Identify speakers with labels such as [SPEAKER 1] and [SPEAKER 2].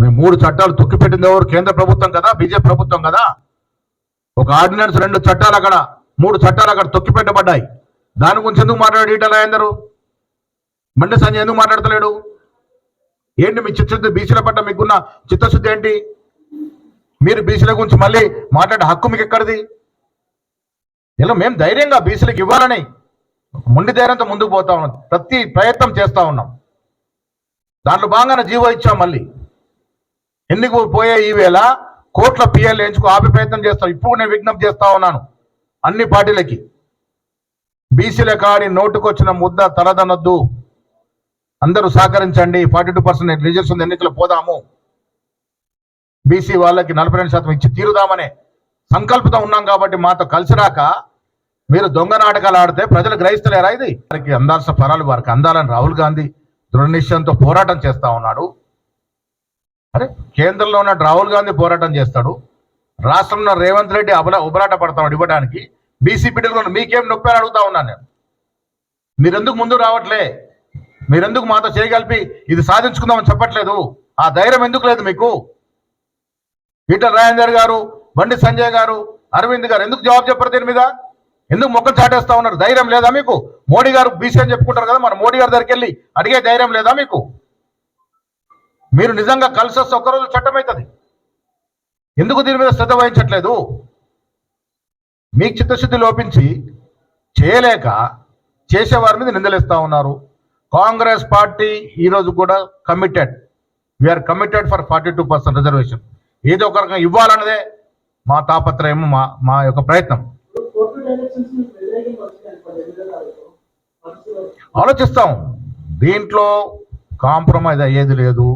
[SPEAKER 1] మేము మూడు చట్టాలు తొక్కిపెట్టింది ఎవరు? కేంద్ర ప్రభుత్వం కదా? బీజేపీ ప్రభుత్వం కదా? ఒక ఆర్డినెన్స్ రెండు చట్టాలు అక్కడ మూడు చట్టాలు అక్కడ తొక్కిపెట్టబడ్డాయి దాని గురించి ఎందుకు మాట్లాడు ఈటల అందరూ మండే సంజయ్ ఎందుకు మాట్లాడతలేడు? ఏంటి మీ చిత్తశుద్ధి? బీసీల పట్ల మీకున్న చిత్తశుద్ధి ఏంటి? మీరు బీసీల గురించి మళ్ళీ మాట్లాడే హక్కు మీకు ఎక్కడిది? ఇలా మేము ధైర్యంగా బీసీలకు ఇవ్వాలని ముండి ధైర్యంతో ముందుకు పోతా ఉన్నాం. ప్రతి ప్రయత్నం చేస్తా ఉన్నాం. దాంట్లో బాగానే జీవో ఇచ్చాం మళ్ళీ. ఎందుకు పోయే ఈ వేళ? కోట్ల పిఎల్ ఎంచుకు ఆపి ప్రయత్నం చేస్తాం ఇప్పుడు నేను విజ్ఞప్తి చేస్తా ఉన్నాను. అన్ని పార్టీలకి. బీసీల కాడి నోటుకొచ్చిన ముద్ద తలదనొద్దు అందరూ సహకరించండి. ఫార్టీ టూ పర్సెంట్ రిజర్వేషన్ ఎన్నికలు పోదాము. బీసీ వాళ్ళకి నలభై రెండు శాతం ఇచ్చి తీరుదామనే సంకల్పంతో ఉన్నాం కాబట్టి మాతో కలిసి రాక మీరు దొంగ నాటకాలు ఆడితే ప్రజలు గ్రహిస్తలేరా ఇది? వారికి అందాల్సిన ఫలాలు వారికి అందాలని రాహుల్ గాంధీ దృఢ నిశ్చయంతో పోరాటం చేస్తా ఉన్నాడు. అరే కేంద్రంలో ఉన్న రాహుల్ గాంధీ పోరాటం చేస్తాడు. రాష్ట్రంలో రేవంత్ రెడ్డి అబల ఉబలాట పడతాడు ఇవ్వడానికి. బీసీ బిడ్డలు మీకేం నొప్పి అని అడుగుతా ఉన్నాను నేను. మీరెందుకు ముందు రావట్లే? మీరెందుకు మాతో చేయగలిపి ఇది సాధించుకుందామని చెప్పట్లేదు? ఆ ధైర్యం ఎందుకు లేదు మీకు? ఈటల రాజేందర్ గారు బండి సంజయ్ గారు అరవింద్ గారు ఎందుకు జవాబు చెప్పరు దీని మీద? ఎందుకు మొక్కలు చాటేస్తా ఉన్నారు? ధైర్యం లేదా మీకు? మోడీ గారు బీసీ అని చెప్పుకుంటారు కదా మన మోడీ గారి దగ్గరికి వెళ్ళి అడిగే ధైర్యం లేదా మీకు? మీరు నిజంగా కలిసి వస్తే ఒక్కరోజు చట్టం అవుతుంది. ఎందుకు దీని మీద శ్రద్ధ వహించట్లేదు? మీకు చిత్తశుద్ధి లోపించి చేయలేక చేసేవారి మీద నిందలేస్తూ ఉన్నారు. కాంగ్రెస్ పార్టీ ఈరోజు కూడా committed we are committed for forty two percent reservation ఏదో ఒక రకంగా ఇవ్వాలన్నదే మా తాపత్రయం మా మా యొక్క ప్రయత్నం. ఆలోచిస్తాం. దీంట్లో కాంప్రమైజ్ అయ్యేది లేదు.